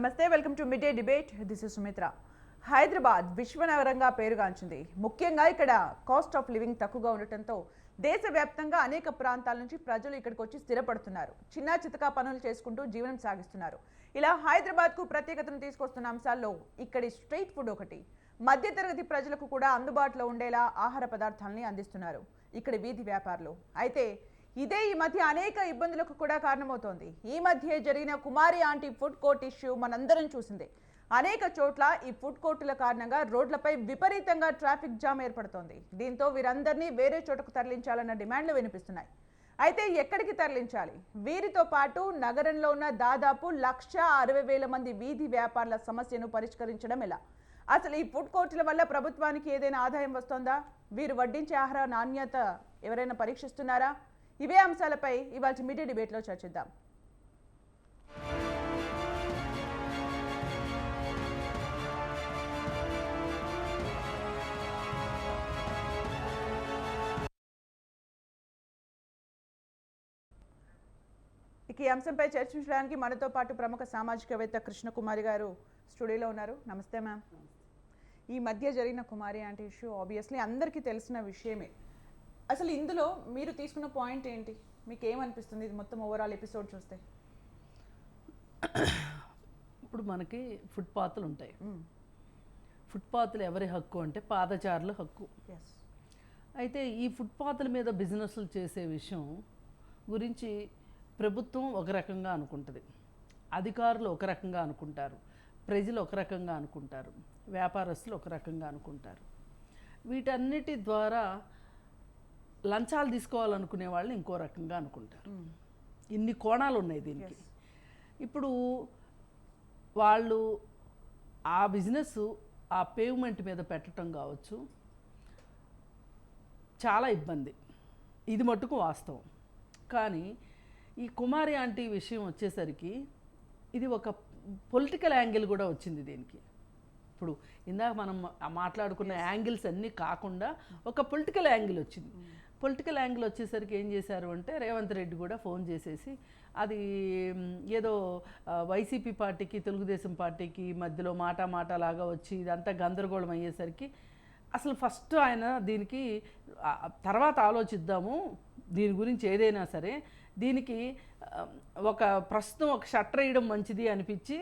నమస్తే welcome to mid day debate. This is Sumitra. Hyderabad విశ్వనగరంగా పేరుగాంచింది. ముఖ్యంగా ఇక్కడ కాస్ట్ ఆఫ్ లివింగ్ తక్కువగా ఉండటంతో దేశవ్యాప్తంగా అనేక ప్రాంతాల నుంచి ప్రజలు ఇక్కడికి వచ్చి స్థిరపడుతున్నారు. చిన్న చితకా పనులు చేసుకుంటూ జీవనం సాగిస్తున్నారు. ఇలా హైదరాబాద్కు ప్రత్యేకతను తీసుకొస్తున్న అంశాల్లో ఇక్కడి స్ట్రీట్ ఫుడ్ ఒకటి. మధ్యతరగతి ప్రజలకు కూడా అందుబాటులో ఉండేలా ఆహార పదార్థాలని అందిస్తున్నారు. ఇక్కడ వీధి వ్యాపారులు. అయితే ఇదే ఈ మధ్య అనేక ఇబ్బందులకు కూడా కారణమవుతోంది. ఈ మధ్య జరిగిన Kumari aunty food court issue మనందరం చూసిందే. అనేక చోట్ల ఈ ఫుడ్ కోర్టుల కారణంగా రోడ్లపై విపరీతంగా ట్రాఫిక్ జామ్ ఏర్పడుతోంది. దీంతో వీరందరినీ వేరే చోటకు తరలించాలన్న డిమాండ్లు వినిపిస్తున్నాయి. అయితే ఎక్కడికి తరలించాలి? వీరితో పాటు నగరంలో ఉన్న దాదాపు లక్ష అరవై వేల మంది వీధి వ్యాపారుల సమస్యను పరిష్కరించడం ఎలా? అసలు ఈ ఫుడ్ కోర్టుల వల్ల ప్రభుత్వానికి ఏదైనా ఆదాయం వస్తోందా? వీరు వడ్డించే ఆహార నాణ్యత ఎవరైనా పరీక్షిస్తున్నారా? ఇవే అంశాలపై ఇవాళ మీడియా డిబేట్లో చర్చిద్దాం. ఈ అంశంపై చర్చించడానికి మనతో పాటు ప్రముఖ సామాజికవేత్త కృష్ణకుమారి గారు స్టూడియోలో ఉన్నారు. నమస్తే మ్యామ్. ఈ మధ్య జరిగిన కుమారి అంటే ఇష్యూ ఆబ్వియస్లీ అందరికీ తెలిసిన విషయమే. అసలు ఇందులో మీరు తీసుకున్న పాయింట్ ఏంటి? మీకు ఏమనిపిస్తుంది ఇది మొత్తం ఓవరాల్ ఎపిసోడ్ చూస్తే? ఇప్పుడు మనకి ఫుట్పాత్లు ఉంటాయి. ఫుట్పాత్లు ఎవరి హక్కు అంటే పాదచారుల హక్కు. అయితే ఈ ఫుట్పాత్ల మీద బిజినెస్లు చేసే విషయం గురించి ప్రభుత్వం ఒక రకంగా అనుకుంటుంది. అధికారులు ఒక రకంగా అనుకుంటారు. ప్రజలు ఒక రకంగా అనుకుంటారు. వ్యాపారస్తులు ఒక రకంగా అనుకుంటారు. వీటన్నిటి ద్వారా లంచాలు తీసుకోవాలనుకునే వాళ్ళు ఇంకో రకంగా అనుకుంటారు. ఇన్ని కోణాలు ఉన్నాయి దీనికి ఇప్పుడు వాళ్ళు ఆ బిజినెస్ ఆ పేవ్మెంట్ మీద పెట్టడం కావచ్చు. చాలా ఇబ్బంది. ఇది మట్టుకు వాస్తవం. కానీ ఈ కుమారి ఆంటీ విషయం వచ్చేసరికి ఇది ఒక పొలిటికల్ యాంగిల్ కూడా వచ్చింది దీనికి. ఇప్పుడు ఇందాక మనం మాట్లాడుకున్న యాంగిల్స్ అన్నీ కాకుండా ఒక పొలిటికల్ యాంగిల్ వచ్చింది. పొలిటికల్ యాంగిల్ వచ్చేసరికి ఏం చేశారు అంటే రేవంత్ రెడ్డి కూడా ఫోన్ చేసేసి అది ఏదో వైసీపీ పార్టీకి తెలుగుదేశం పార్టీకి మధ్యలో మాట మాట లాగా వచ్చి ఇదంతా గందరగోళం అయ్యేసరికి అసలు ఫస్ట్ ఆయన దీనికి తర్వాత ఆలోచిద్దాము దీని గురించి ఏదైనా సరే దీనికి ఒక ప్రస్తుతం ఒక షట్టర్ వేయడం మంచిది అనిపించి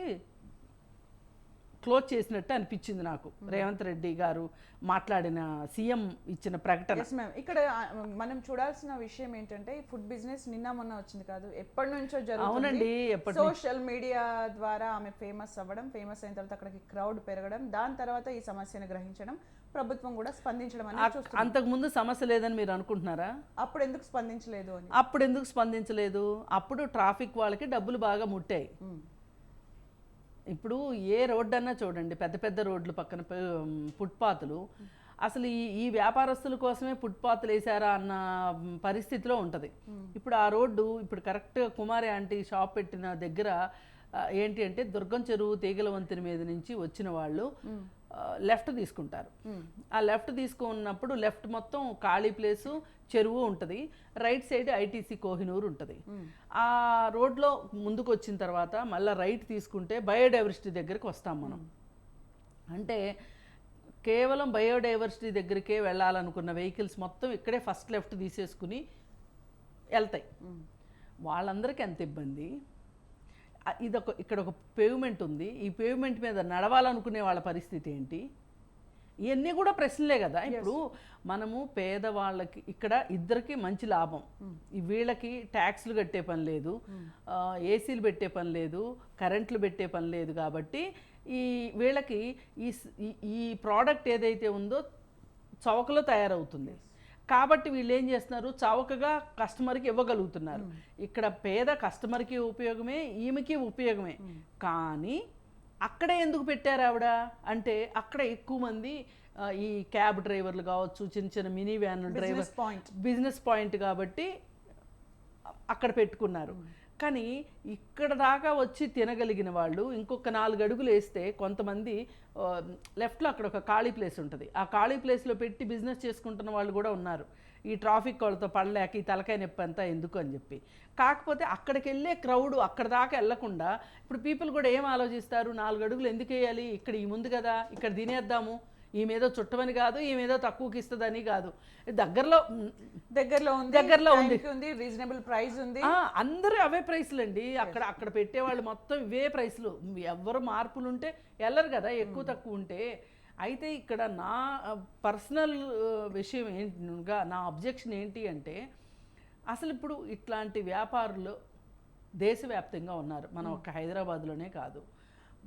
క్లోజ్ చేసినట్టు అనిపించింది నాకు. రేవంత్ రెడ్డి గారు మాట్లాడిన సీఎం ఇచ్చిన ప్రకటన. మ్యామ్ ఇక్కడ మనం చూడాల్సిన విషయం ఏంటంటే ఫుడ్ బిజినెస్ నిన్న మొన్న వచ్చింది కాదు ఎప్పటి నుంచో అవునండి, సోషల్ మీడియా ద్వారా ఆమె ఫేమస్ అవ్వడం ఫేమస్ అయిన తర్వాత అక్కడికి క్రౌడ్ పెరగడం దాని తర్వాత ఈ సమస్యను గ్రహించడం ప్రభుత్వం కూడా స్పందించడం అనేది చూస్తున్నాం. అంతకుముందు సమస్య లేదని మీరు అనుకుంటున్నారా? అప్పుడు ఎందుకు స్పందించలేదు అని. అప్పుడు ఎందుకు స్పందించలేదు? అప్పుడు ట్రాఫిక్ వాళ్ళకి డబ్బులు బాగా ముట్టాయి. ఇప్పుడు ఏ రోడ్డు అన్నా చూడండి పెద్ద పెద్ద రోడ్లు పక్కన ఫుట్పాత్లు. అసలు ఈ ఈ వ్యాపారస్తుల కోసమే ఫుట్పాత్లు వేసారా అన్న పరిస్థితిలో ఉంటుంది. ఇప్పుడు ఆ రోడ్డు ఇప్పుడు కరెక్ట్గా కుమారి ఆంటీ షాప్ పెట్టిన దగ్గర ఏంటి అంటే దుర్గం చెరువు తీగల వంతెన మీద నుంచి వచ్చిన వాళ్ళు లెఫ్ట్ తీసుకుంటారు. ఆ లెఫ్ట్ తీసుకున్నప్పుడు లెఫ్ట్ మొత్తం ఖాళీ ప్లేసు చెరువు ఉంటుంది రైట్ సైడ్ ఐటీసీ కోహినూర్ ఉంటుంది. ఆ రోడ్లో ముందుకు వచ్చిన తర్వాత మళ్ళీ రైట్ తీసుకుంటే బయోడైవర్సిటీ దగ్గరికి వస్తాం మనం. అంటే కేవలం బయోడైవర్సిటీ దగ్గరికే వెళ్ళాలనుకున్న వెహికల్స్ మొత్తం ఇక్కడే ఫస్ట్ లెఫ్ట్ తీసేసుకుని వెళ్తాయి. వాళ్ళందరికీ ఎంత ఇబ్బంది? ఇదొక ఇక్కడ ఒక పేవ్మెంట్ ఉంది. ఈ పేవ్మెంట్ మీద నడవాలనుకునే వాళ్ళ పరిస్థితి ఏంటి? ఇవన్నీ కూడా ప్రశ్నలే కదా. ఇప్పుడు మనము పేదవాళ్ళకి ఇక్కడ ఇద్దరికి మంచి లాభం. ఈ వీళ్ళకి ట్యాక్స్లు కట్టే పని లేదు. ఆ, ఏసీలు పెట్టే పని లేదు. కరెంట్లు పెట్టే పని లేదు కాబట్టి ఈ వీళ్ళకి ఈ ఈ- ఈ ప్రోడక్ట్ ఏదైతే ఉందో చౌకలో తయారవుతుంది. కాబట్టి వీళ్ళు ఏం చేస్తున్నారు? చౌకగా కస్టమర్కి ఇవ్వగలుగుతున్నారు. ఇక్కడ పేద కస్టమర్కి ఉపయోగమే ఈమెకి ఉపయోగమే. కానీ అక్కడే ఎందుకు పెట్టారు ఆవిడ? అంటే అక్కడ ఎక్కువ మంది ఈ క్యాబ్ డ్రైవర్లు కావచ్చు చిన్న చిన్న mini van driver point business point కాబట్టి అక్కడ పెట్టుకున్నారు. కానీ ఇక్కడ దాకా వచ్చి తినగలిగిన వాళ్ళు ఇంకొక నాలుగు అడుగులు వేస్తే కొంతమంది లెఫ్ట్లో అక్కడ ఒక ఖాళీ ప్లేస్ ఉంటుంది. ఆ ఖాళీ ప్లేస్లో పెట్టి బిజినెస్ చేసుకుంటున్న వాళ్ళు కూడా ఉన్నారు. ఈ ట్రాఫిక్ వాళ్ళతో పడలేక ఈ తలకాయ నొప్పి అంతా ఎందుకు అని చెప్పి. కాకపోతే అక్కడికి వెళ్ళే క్రౌడ్ అక్కడ దాకా వెళ్ళకుండా ఇప్పుడు పీపుల్ కూడా ఏం ఆలోచిస్తారు? నాలుగు అడుగులు ఎందుకు వేయాలి? ఇక్కడ ఈ ముందు కదా ఇక్కడ తినేద్దాము. ఈమెదో చుట్టమని కాదు ఈమెదో తక్కువకి ఇస్తుందని కాదు. దగ్గరలో దగ్గరలో ఉంది దగ్గరలో ఉంది. రీజనబుల్ ప్రైస్ ఉంది. అందరూ అవే ప్రైస్లు అండి అక్కడ అక్కడ పెట్టేవాళ్ళు మొత్తం ఇవే ప్రైస్లు ఎవరు మార్పులు ఉంటే వెళ్ళరు కదా ఎక్కువ తక్కువ ఉంటే. అయితే ఇక్కడ నా పర్సనల్ విషయం ఏంటిగా నా అబ్జెక్షన్ ఏంటి అంటే అసలు ఇప్పుడు ఇట్లాంటి వ్యాపారులు దేశవ్యాప్తంగా ఉన్నారు. మనం ఒక హైదరాబాద్లోనే కాదు.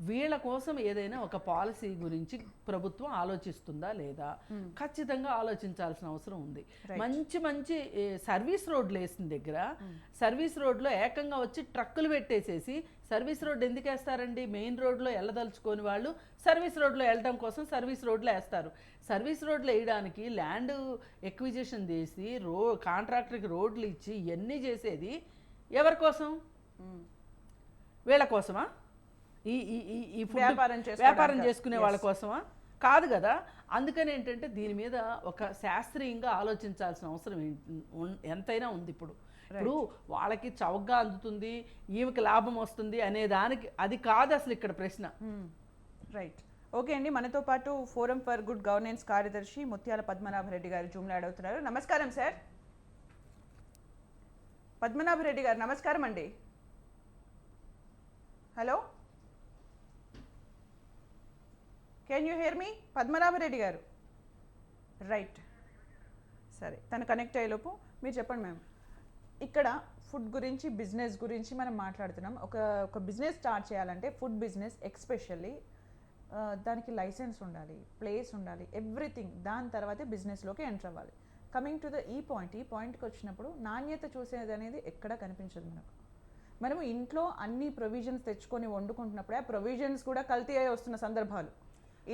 వీళ్ళ కోసం ఏదైనా ఒక పాలసీ గురించి ప్రభుత్వం ఆలోచిస్తుందా లేదా? ఖచ్చితంగా ఆలోచించాల్సిన అవసరం ఉంది. మంచి మంచి సర్వీస్ రోడ్లు వేసిన దగ్గర సర్వీస్ రోడ్లో ఏకంగా వచ్చి ట్రక్కులు పెట్టేసేసి సర్వీస్ రోడ్ ఎందుకు వేస్తారండి మెయిన్ రోడ్లో వెళ్ళదలుచుకొని వాళ్ళు సర్వీస్ రోడ్లో వెళ్ళడం కోసం సర్వీస్ రోడ్లో వేస్తారు. సర్వీస్ రోడ్లు వేయడానికి ల్యాండ్ ఎక్విజిషన్ చేసి రో కాంట్రాక్టర్కి రోడ్లు ఇచ్చి ఇవన్నీ చేసేది ఎవరి కోసం. వీళ్ళ కోసమా? ఈ ఈ వ్యాపారం? వ్యాపారం చేసుకునే వాళ్ళ కోసమా? కాదు కదా. అందుకని ఏంటంటే దీని మీద ఒక శాస్త్రీయంగా ఆలోచించాల్సిన అవసరం ఎంతైనా ఉంది ఇప్పుడు. ఇప్పుడు వాళ్ళకి చౌకగా అందుతుంది ఈమెకి లాభం వస్తుంది అనే దానికి అది కాదు అసలు ఇక్కడ ప్రశ్న. రైట్. ఓకే అండి. మనతో పాటు ఫోరం ఫర్ గుడ్ గవర్నెన్స్ కార్యదర్శి ముత్యాల పద్మనాభరెడ్డి గారు జూమ్లో అవుతున్నారు నమస్కారం సార్. పద్మనాభరెడ్డి గారు నమస్కారం అండి. Hello? Can you hear me Padmanabhareddy garu. Right. సరే తను కనెక్ట్ అయ్యేలోపు మీరు చెప్పండి మ్యామ్. ఇక్కడ ఫుడ్ గురించి బిజినెస్ గురించి మనం మాట్లాడుతున్నాం. ఒక ఒక బిజినెస్ స్టార్ట్ చేయాలంటే ఫుడ్ బిజినెస్ ఎక్స్పెషల్లీ దానికి లైసెన్స్ ఉండాలి ప్లేస్ ఉండాలి ఎవ్రీథింగ్ దాని తర్వాతే బిజినెస్లోకి ఎంటర్ అవ్వాలి. కమింగ్ టు ద ఈ పాయింట్ ఈ పాయింట్కి వచ్చినప్పుడు నాణ్యత చూసేది అనేది ఎక్కడా కనిపించదు మనకు. మనము ఇంట్లో అన్ని ప్రొవిజన్స్ తెచ్చుకొని వండుకుంటున్నప్పుడే ఆ ప్రొవిజన్స్ కూడా కల్తీ అయి వస్తున్న సందర్భాలు.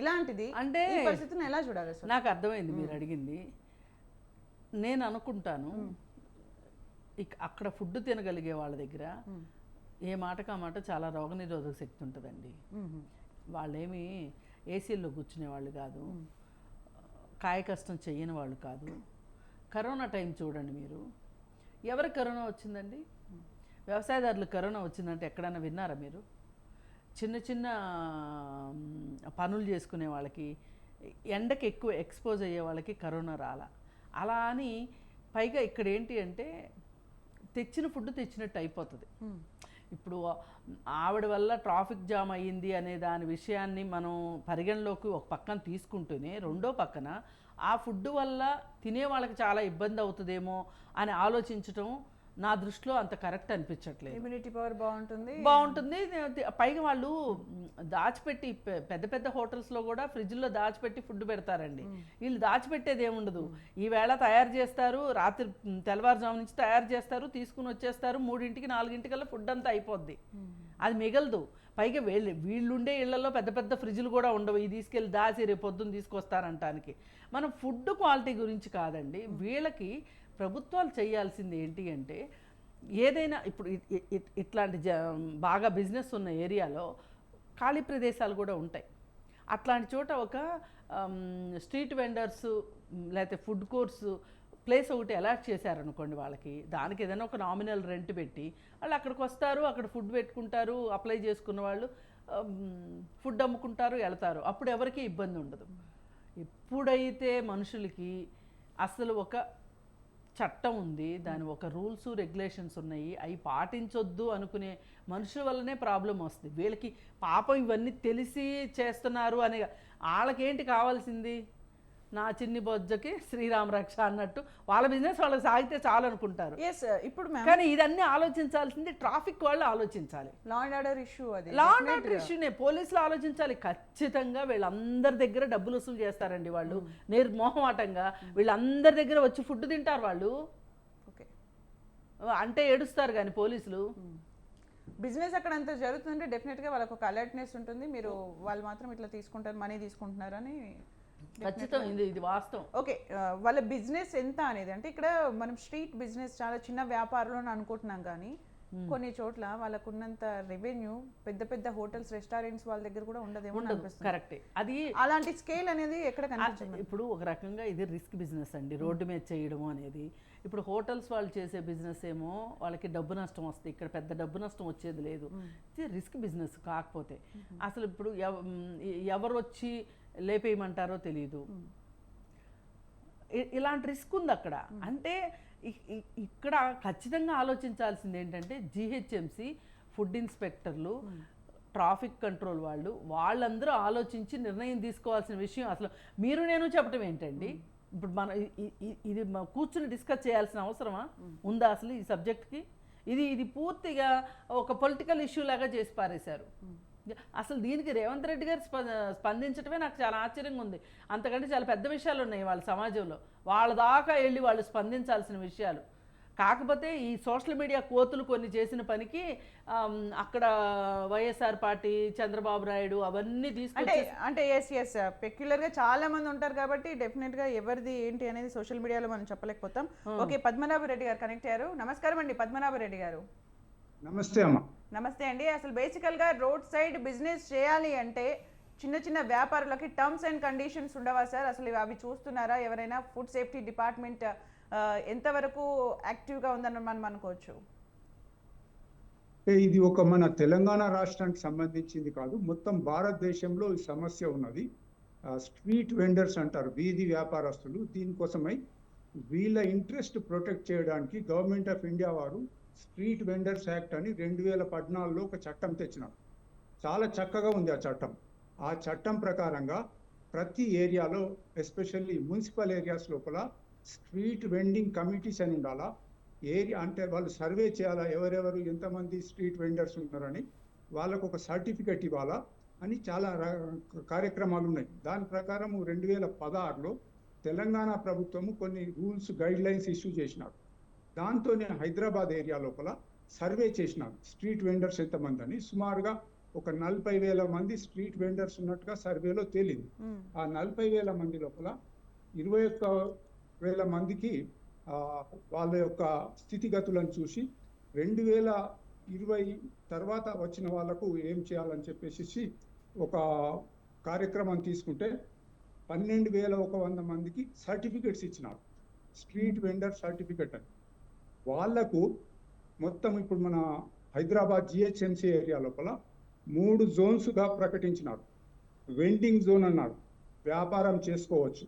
ఇలాంటిది అంటే పరిస్థితిని ఎలా చూడాలి నాకు అర్థమైంది మీరు అడిగింది. నేను అనుకుంటాను ఇక అక్కడ ఫుడ్ తినగలిగే వాళ్ళ దగ్గర ఏ మాటకు ఆ మాట చాలా రోగనిరోధక శక్తి ఉంటుందండి. వాళ్ళేమి ఏసీల్లో కూర్చునే వాళ్ళు కాదు. కాయ కష్టం చెయ్యని వాళ్ళు కాదు. కరోనా టైం చూడండి మీరు. ఎవరికి కరోనా వచ్చిందండి? వ్యవసాయదారులు కరోనా వచ్చిందంటే ఎక్కడైనా విన్నారా మీరు? చిన్న చిన్న పనులు చేసుకునే వాళ్ళకి ఎండకి ఎక్కువ ఎక్స్పోజ్ అయ్యే వాళ్ళకి కరోనా రాల. అలా అని పైగా ఇక్కడ ఏంటి అంటే తెచ్చిన ఫుడ్ తెచ్చినట్టు అయిపోతుంది. ఇప్పుడు ఆవిడ వల్ల ట్రాఫిక్ జామ్ అయ్యింది అనే దాని విషయాన్ని మనం పరిగణలోకి ఒక పక్కన తీసుకుంటూనే రెండో పక్కన ఆ ఫుడ్ వల్ల తినే వాళ్ళకి చాలా ఇబ్బంది అవుతుందేమో అని ఆలోచించటం నా దృష్టిలో అంత కరెక్ట్ అనిపించట్లేదు. ఇమ్యూనిటీ పవర్ బాగుంటుంది. బాగుంటుంది. పైగా వాళ్ళు దాచిపెట్టి పెద్ద పెద్ద హోటల్స్లో కూడా ఫ్రిడ్జ్లో దాచిపెట్టి ఫుడ్ పెడతారండి. వీళ్ళు దాచిపెట్టేది ఏముండదు. ఈవేళ తయారు చేస్తారు రాత్రి తెల్లవారుజాము నుంచి తయారు చేస్తారు తీసుకుని వచ్చేస్తారు మూడింటికి నాలుగింటికల్లా ఫుడ్ అంతా అయిపోద్ది. అది మిగలదు. పైగా వీళ్ళు వీళ్ళుండే ఇళ్ళలో పెద్ద పెద్ద ఫ్రిడ్జ్లు కూడా ఉండవు. ఇది తీసుకెళ్ళి దాచి రేపు పొద్దున్న తీసుకొస్తారంటానికి. మనం ఫుడ్ క్వాలిటీ గురించి కాదండి. వీళ్ళకి ప్రభుత్వాలు చేయాల్సింది ఏంటి అంటే ఏదైనా ఇప్పుడు ఇట్లాంటి జ బాగా బిజినెస్ ఉన్న ఏరియాలో ఖాళీ ప్రదేశాలు కూడా ఉంటాయి. అట్లాంటి చోట ఒక స్ట్రీట్ వెండర్స్ లేకపోతే ఫుడ్ కోర్సు ప్లేస్ ఒకటి అలాట్ చేశారనుకోండి వాళ్ళకి దానికి ఏదైనా ఒక నామినల్ రెంట్ పెట్టి వాళ్ళు అక్కడికి వస్తారు అక్కడ ఫుడ్ పెట్టుకుంటారు అప్లై చేసుకున్న వాళ్ళు ఫుడ్ అమ్ముకుంటారు వెళ్తారు. అప్పుడు ఎవరికీ ఇబ్బంది ఉండదు. ఎప్పుడైతే మనుషులకి అసలు ఒక చట్టం ఉంది దాని ఒక రూల్స్ రెగ్యులేషన్స్ ఉన్నాయి అవి పాటించొద్దు అనుకునే మనుషుల వల్లనే ప్రాబ్లం వస్తుంది. వీళ్ళకి పాపం ఇవన్నీ తెలిసి చేస్తున్నారు అనే వాళ్ళకేంటి కావాల్సింది? నా చిన్ని బొజ్జకి శ్రీరామ రక్ష అన్నట్టు వాళ్ళ బిజినెస్ వాళ్ళకి సాగితే చాలు అనుకుంటారు ఇప్పుడు కానీ ఇదన్నీ ఆలోచించాల్సింది ట్రాఫిక్ వాళ్ళు ఆలోచించాలి. లా అండ్ ఆర్డర్ ఇష్యూ అది. లా అండ్ ఆర్డర్ ఇష్యూనే పోలీసులు ఆలోచించాలి ఖచ్చితంగా వీళ్ళందరి దగ్గర డబ్బులు వసూలు చేస్తారండి వాళ్ళు. నిర్మోహమాటంగా వీళ్ళందరి దగ్గర వచ్చి ఫుడ్ తింటారు వాళ్ళు. ఓకే అంటే ఏడుస్తారు కానీ పోలీసులు. బిజినెస్ అక్కడ అంత జరుగుతుందంటే డెఫినెట్గా వాళ్ళకి ఒక అలర్ట్నెస్ ఉంటుంది. మీరు వాళ్ళు మాత్రం ఇట్లా తీసుకుంటారు మనీ తీసుకుంటున్నారని ఖచ్చితం ఇది ఇది వాస్తవం. ఓకే వాళ్ళ బిజినెస్ ఎంత అనేది అంటే ఇక్కడ మనం స్ట్రీట్ బిజినెస్ చాలా చిన్న వ్యాపారంలో అని అనుకుంటున్నాం కానీ కొన్ని చోట్ల వాళ్ళకున్నంత రెవెన్యూ పెద్ద పెద్ద హోటల్స్ రెస్టారెంట్స్ వాళ్ళ దగ్గర కూడా ఉండదేమో కరెక్టే. అది అలాంటి స్కేల్ అనేది ఎక్కడ కనిపించదు ఇప్పుడు ఒక రకంగా ఇది రిస్క్ బిజినెస్ అండి రోడ్డు మీద చేయడం అనేది. ఇప్పుడు హోటల్స్ వాళ్ళు చేసే బిజినెస్ ఏమో వాళ్ళకి డబ్బు నష్టం వస్తుంది ఇక్కడ పెద్ద డబ్బు నష్టం వచ్చేది లేదు. ఇది రిస్క్ బిజినెస్ కాకపోతే. అసలు ఇప్పుడు ఎవరు వచ్చి లేపేయమంటారో తెలియదు ఇలాంటి రిస్క్ ఉంది అక్కడ. అంటే ఇక్కడ ఖచ్చితంగా ఆలోచించాల్సింది ఏంటంటే జిహెచ్ఎంసి ఫుడ్ ఇన్స్పెక్టర్లు ట్రాఫిక్ కంట్రోల్ వాళ్ళు వాళ్ళందరూ ఆలోచించి నిర్ణయం తీసుకోవాల్సిన విషయం అసలు. మీరు నేను చెప్పటం ఏంటండి? ఇప్పుడు మన ఇది కూర్చుని డిస్కస్ చేయాల్సిన అవసరమా? ఉందా అసలు ఈ సబ్జెక్ట్కి? ఇది ఇది పూర్తిగా ఒక పొలిటికల్ ఇష్యూ లాగా చేసి పారేశారు. అసలు దీనికి రేవంత్ రెడ్డి గారు స్ప స్పందించడమే నాకు చాలా ఆశ్చర్యంగా ఉంది. అంతకంటే చాలా పెద్ద విషయాలు ఉన్నాయి వాళ్ళ సమాజంలో. వాళ్ళ దాకా వెళ్ళి వాళ్ళు స్పందించాల్సిన విషయాలు. కాకపోతే ఈ సోషల్ మీడియా కోతులు కొన్ని చేసిన పనికి అక్కడ వైఎస్ఆర్ పార్టీ చంద్రబాబు నాయుడు అవన్నీ తీసుకొచ్చి అంటే ఎస్ ఎస్ పెక్యులర్గా చాలా మంది ఉంటారు కాబట్టి డెఫినెట్గా ఎవరిది ఏంటి అనేది సోషల్ మీడియాలో మనం చెప్పలేకపోతాం. ఓకే పద్మనాభ రెడ్డి గారు కనెక్ట్ అయ్యారు. నమస్కారం అండి పద్మనాభ రెడ్డి గారు. నమస్తే అమ్మ. నమస్తే అండి. అసలు బేసికల్గా రోడ్ సైడ్ బిజినెస్ చేయాలి అంటే చిన్న చిన్న వ్యాపారులకి టర్మ్స్ అండ్ కండిషన్స్ ఉండవా సార్? అసలు అవి చూస్తున్నారా? ఎవరైనా ఫుడ్ సేఫ్టీ డిపార్ట్మెంట్ ఎంతవరకు యాక్టివ్గా ఉందని మనం అనుకోవచ్చు. ఇది ఒక మన తెలంగాణ రాష్ట్రానికి సంబంధించింది కాదు. మొత్తం భారతదేశంలో ఈ సమస్య ఉన్నది. స్ట్రీట్ వెండర్స్ అంటారు వీధి వ్యాపారస్తులు. దీనికోసమై వీళ్ళ ఇంట్రెస్ట్ ప్రొటెక్ట్ చేయడానికి గవర్నమెంట్ ఆఫ్ ఇండియా వారు స్ట్రీట్ వెండర్స్ యాక్ట్ అని రెండు వేల పద్నాలుగులో ఒక చట్టం తెచ్చినారు. చాలా చక్కగా ఉంది ఆ చట్టం. ఆ చట్టం ప్రకారంగా ప్రతి ఏరియాలో ఎస్పెషల్లీ మున్సిపల్ ఏరియాస్ లోపల స్ట్రీట్ వెండింగ్ కమిటీస్ అని ఉండాలా? ఏరియా అంటే వాళ్ళు సర్వే చేయాలా? ఎవరెవరు? ఎంతమంది స్ట్రీట్ వెండర్స్ ఉన్నారని వాళ్ళకు ఒక సర్టిఫికెట్ ఇవ్వాలా? అని చాలా కార్యక్రమాలు ఉన్నాయి. దాని ప్రకారం రెండు వేల పదహారులో తెలంగాణ ప్రభుత్వము కొన్ని రూల్స్ గైడ్ లైన్స్ ఇష్యూ చేసినారు. దాంతోనే హైదరాబాద్ ఏరియా లోపల సర్వే చేసినారు స్ట్రీట్ వెండర్స్ ఎంతమంది అని సుమారుగా ఒక నలభై వేల మంది స్ట్రీట్ వెండర్స్ ఉన్నట్టుగా సర్వేలో తేలింది. ఆ నలభై వేల మంది లోపల ఇరవై ఒక్క వేల మందికి వాళ్ళ యొక్క స్థితిగతులను చూసి రెండు వేల ఇరవై తర్వాత వచ్చిన వాళ్ళకు ఏం చేయాలని చెప్పేసి ఒక కార్యక్రమం తీసుకుంటే పన్నెండు వేల ఒక వంద మందికి సర్టిఫికెట్స్ ఇచ్చినారు. స్ట్రీట్ వెండర్ సర్టిఫికెట్ అని. వాళ్ళకు మొత్తం ఇప్పుడు మన హైదరాబాద్ జిహెచ్ఎంసీ ఏరియా లోపల మూడు జోన్స్గా ప్రకటించినారు. వెండింగ్ జోన్ అన్నారు. వ్యాపారం చేసుకోవచ్చు.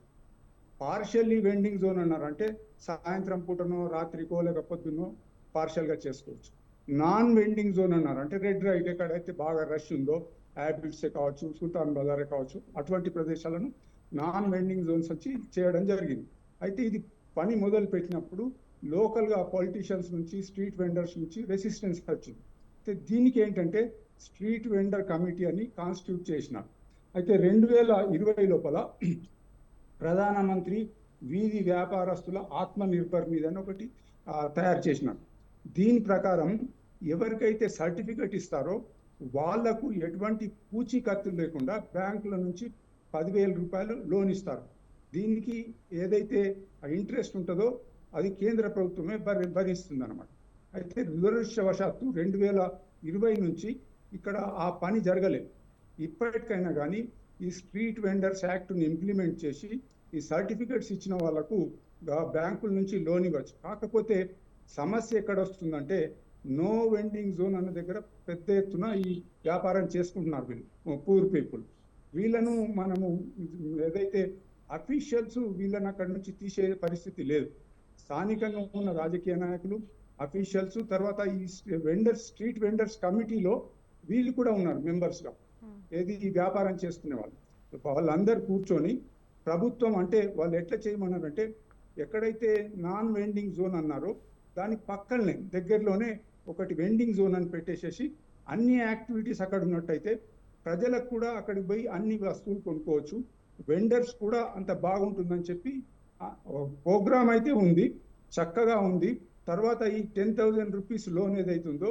పార్షియల్లీ వెండింగ్ జోన్ అన్నారు. అంటే సాయంత్రం పూటనో రాత్రికో లేక పొద్దునో పార్షియల్గా చేసుకోవచ్చు. నాన్ వెండింగ్ జోన్ అన్నారు. అంటే రెడ్ రైట్ ఎక్కడైతే బాగా రష్ ఉందో యాపిల్స్ కావచ్చు సుల్తాన్ బజారే కావచ్చు అటువంటి ప్రదేశాలను నాన్ వెండింగ్ జోన్స్ వచ్చి చేయడం జరిగింది. అయితే ఇది పని మొదలు పెట్టినప్పుడు లోకల్గా పాలిటీషియన్స్ నుంచి స్ట్రీట్ వెండర్స్ నుంచి రెసిస్టెన్స్ వచ్చింది. అయితే దీనికి ఏంటంటే స్ట్రీట్ వెండర్ కమిటీ అని కాన్స్టిట్యూట్ చేసిన అయితే రెండు వేల ఇరవై లోపల ప్రధానమంత్రి వీధి వ్యాపారస్తుల ఆత్మనిర్భర్ మీద ఒకటి తయారు చేసినారు. దీని ప్రకారం ఎవరికైతే సర్టిఫికేట్ ఇస్తారో వాళ్ళకు ఎటువంటి పూచీకత్తు లేకుండా బ్యాంకుల నుంచి పదివేల రూపాయలు లోన్ ఇస్తారు. దీనికి ఏదైతే ఇంట్రెస్ట్ ఉంటుందో అది కేంద్ర ప్రభుత్వమే భరి భరిస్తుంది అనమాట అయితే దురదృష్టవశాత్తు రెండు వేల ఇరవై నుంచి ఇక్కడ ఆ పని జరగలేదు. ఇప్పటికైనా కానీ ఈ స్ట్రీట్ వెండర్స్ యాక్ట్ని ఇంప్లిమెంట్ చేసి ఈ సర్టిఫికెట్స్ ఇచ్చిన వాళ్ళకు బ్యాంకుల నుంచి లోన్ ఇవ్వచ్చు. కాకపోతే సమస్య ఎక్కడ వస్తుందంటే నో వెండింగ్ జోన్ అన్న దగ్గర పెద్ద ఎత్తున ఈ వ్యాపారం చేసుకుంటున్నారు వీళ్ళు పూర్ పీపుల్. వీళ్ళను మనము ఏదైతే అఫీషియల్స్ వీళ్ళని అక్కడి నుంచి తీసే పరిస్థితి లేదు. స్థానికంగా ఉన్న రాజకీయ నాయకులు అఫీషియల్స్ తర్వాత ఈ వెండర్స్ స్ట్రీట్ వెండర్స్ కమిటీలో వీళ్ళు కూడా ఉన్నారు మెంబర్స్గా. ఏది ఈ వ్యాపారం చేసుకునే వాళ్ళు. వాళ్ళందరూ కూర్చొని ప్రభుత్వం అంటే వాళ్ళు ఎట్లా చేయమన్నారంటే ఎక్కడైతే నాన్ వెండింగ్ జోన్ అన్నారో దానికి పక్కనే దగ్గరలోనే ఒకటి వెండింగ్ జోన్ అని పెట్టేసేసి అన్ని యాక్టివిటీస్ అక్కడ ఉన్నట్టయితే ప్రజలకు కూడా అక్కడికి పోయి అన్ని వస్తువులు కొనుక్కోవచ్చు. వెండర్స్ కూడా అంత బాగుంటుందని చెప్పి ప్రోగ్రామ్ అయితే ఉంది చక్కగా ఉంది. తర్వాత ఈ టెన్ థౌజండ్ రూపీస్ లోన్ ఏదైతుందో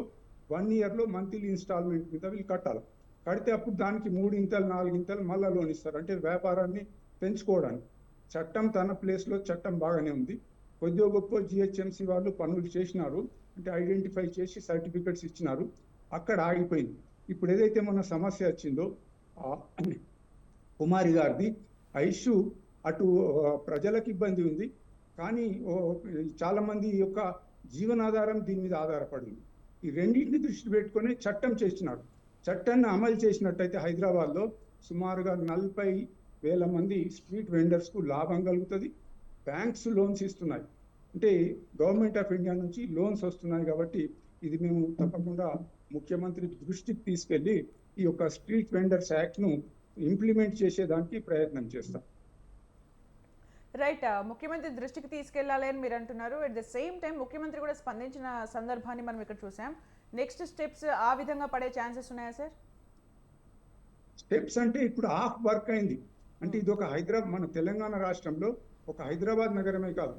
వన్ ఇయర్లో మంత్లీ ఇన్స్టాల్మెంట్ మీద వీళ్ళు కట్టాలి. కడితే అప్పుడు దానికి మూడు ఇంతలు నాలుగు ఇంతలు మళ్ళీ లోన్ ఇస్తారు. అంటే వ్యాపారాన్ని పెంచుకోవడానికి. చట్టం తన ప్లేస్లో చట్టం బాగానే ఉంది. కొద్దిగా గొప్ప జిహెచ్ఎంసీ వాళ్ళు పనులు చేసినారు. అంటే ఐడెంటిఫై చేసి సర్టిఫికెట్స్ ఇచ్చినారు. అక్కడ ఆగిపోయింది. ఇప్పుడు ఏదైతే మన సమస్య వచ్చిందో కుమారి గారిది ఆ ఇష్యూ అటు ప్రజలకు ఇబ్బంది ఉంది. కానీ చాలామంది చాలా మంది యొక్క జీవనాధారం దీని మీద ఆధారపడింది. ఈ రెండింటిని దృష్టి పెట్టుకొని చట్టం చేసినాడు. చట్టాన్ని అమలు చేసినట్టయితే హైదరాబాద్లో సుమారుగా నలభై వేల మంది స్ట్రీట్ వెండర్స్కు లాభం కలుగుతుంది. బ్యాంక్స్ లోన్స్ ఇస్తున్నాయి. అంటే గవర్నమెంట్ ఆఫ్ ఇండియా నుంచి లోన్స్ వస్తున్నాయి కాబట్టి ఇది మేము తప్పకుండా ముఖ్యమంత్రి దృష్టికి తీసుకెళ్ళి ఈ యొక్క స్ట్రీట్ వెండర్స్ యాక్ట్ను ఇంప్లిమెంట్ చేసేదానికి ప్రయత్నం చేస్తాం. రైట్ ముఖ్యమంత్రి దృష్టికి తీసుకెళ్ళాలి అని మీరు అంటున్నారు. అట్ ద సేమ్ టైం ముఖ్యమంత్రి కూడా స్పందించిన సందర్భాన్ని మనం ఇక్కడ చూసాం. నెక్స్ట్ స్టెప్స్ ఆ విధంగా పడే ఛాన్సెస్ ఉన్నాయా సార్ స్టెప్స్ అంటే ఇప్పుడు హాఫ్ వర్క్ అయింది. అంటే ఇది ఒక హైదరాబాద్ మన తెలంగాణ రాష్ట్రంలో ఒక హైదరాబాద్ నగరమే కాదు.